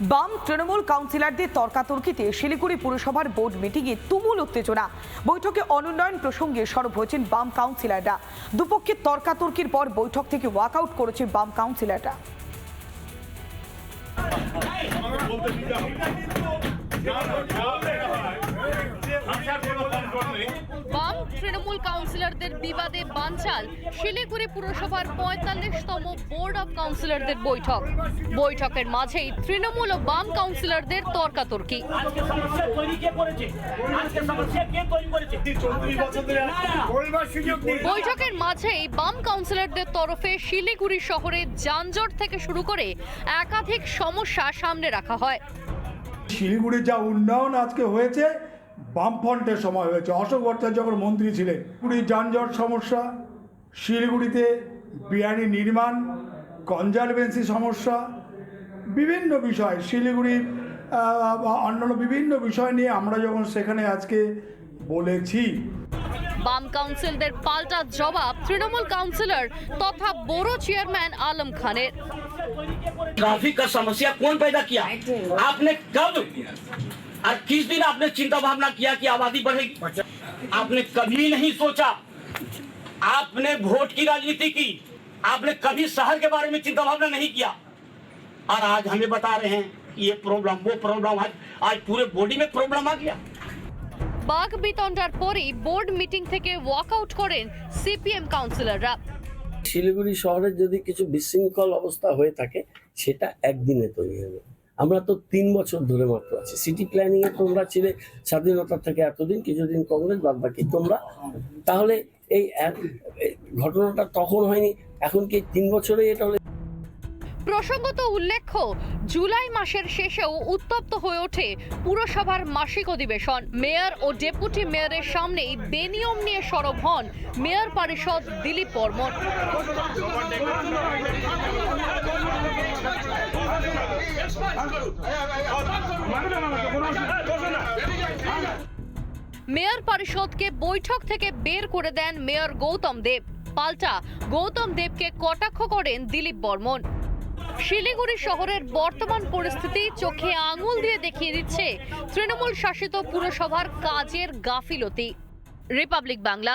বাম তৃণমূল কাউন্সিলরদের তর্কাতর্কিতে শিলিগুড়ি পুরসভার বোর্ড মিটিংয়ে তুমুল উত্তেজনা। বৈঠকে অনুন্নয়ন প্রসঙ্গে সরব হয়েছেন বাম কাউন্সিলররা। দুপক্ষের তর্কাতর্কির পর বৈঠক থেকে ওয়াকআউট করেছে বাম কাউন্সিলররা। বাম কাউন্সিলরদের বিবাদে বানচাল, শিলিগুড়ি পুরসভার পঁয়তাল্লিশতম বোর্ড অব কাউন্সিলরদের বৈঠক। বৈঠকের মাঝেই তৃণমূল ও বাম কাউন্সিলরদের তর্কাতর্কি। বৈঠকের মাঝেই বাম কাউন্সিলরদের তরফে শিলিগুড়ি শহরে যানজট থেকে শুরু করে একাধিক সমস্যা সামনে রাখা হয়। শিলিগুড়ির যা উন্নয়ন আজকে হয়েছে বামফ্রন্টের সময় হয়েছে অশোক ভট্টাচার্য যখন মন্ত্রী ছিলেন শিলিগুড়ি যানজট সমস্যা শিলিগুড়িতে বিয়ানি নির্মাণ কনজারভেন্সি সমস্যা বিভিন্ন বিষয় শিলিগুড়ির আহ, অন্যান্য বিভিন্ন বিষয় নিয়ে আমরা যখন সেখানে আজকে বলেছি বাম কাউন্সিলদের পাল্টা জবাব তৃণমূল কাউন্সিলর তথা বড় চেয়ারম্যান আলম খানের ट्रैफिक का समस्या कौन पैदा किया आपने कब और किस दिन आपने चिंता भावना किया कि आबादी बढ़ेगी आपने कभी नहीं सोचा आपने वोट की राजनीति की आपने कभी शहर के बारे में चिंता भावना नहीं किया और आज हमें बता रहे हैं कि ये प्रॉब्लम वो प्रॉब्लम आज आज पूरे बॉडी में प्रॉब्लम आ गया বাঘ বিতণ্ডার পরেই বোর্ড মিটিং থেকে ওয়াকআউট করেন সিপিএম কাউন্সিলররা শিলিগুড়ি শহরের যদি কিছু বিশৃঙ্খল অবস্থা হয়ে থাকে সেটা একদিনে তৈরি হবে আমরা তো তিন বছর ধরে মাত্র আছি। সিটি প্ল্যানিং এ তোমরা ছিলে স্বাধীনতা থেকে এতদিন, কিছুদিন কংগ্রেস, বাদ বাকি তোমরা। তাহলে এই ঘটনাটা তখন হয়নি, এখন কি তিন বছরে এটা হলে? প্রসঙ্গত উল্লেখ্য, জুলাই মাসের শেষেও উত্তপ্ত হয়ে ওঠে পুরসভার মাসিক অধিবেশন। মেয়র ও ডেপুটি মেয়রের সামনেই বেনিয়ম নিয়ে সরব হন মেয়র পরিষদ দিলীপ বর্মন। মেয়র পরিষদকে বৈঠক থেকে বের করে দেন মেয়র গৌতম দেব। পাল্টা, গৌতম দেবকে কটাক্ষ করেন দিলীপ বর্মন। শিলিগুড়ি শহরের বর্তমান পরিস্থিতি চোখে আঙুল দিয়ে দেখিয়ে দিচ্ছে তৃণমূল শাসিত পুরসভার কাজের গাফিলতি। রিপাবলিক বাংলা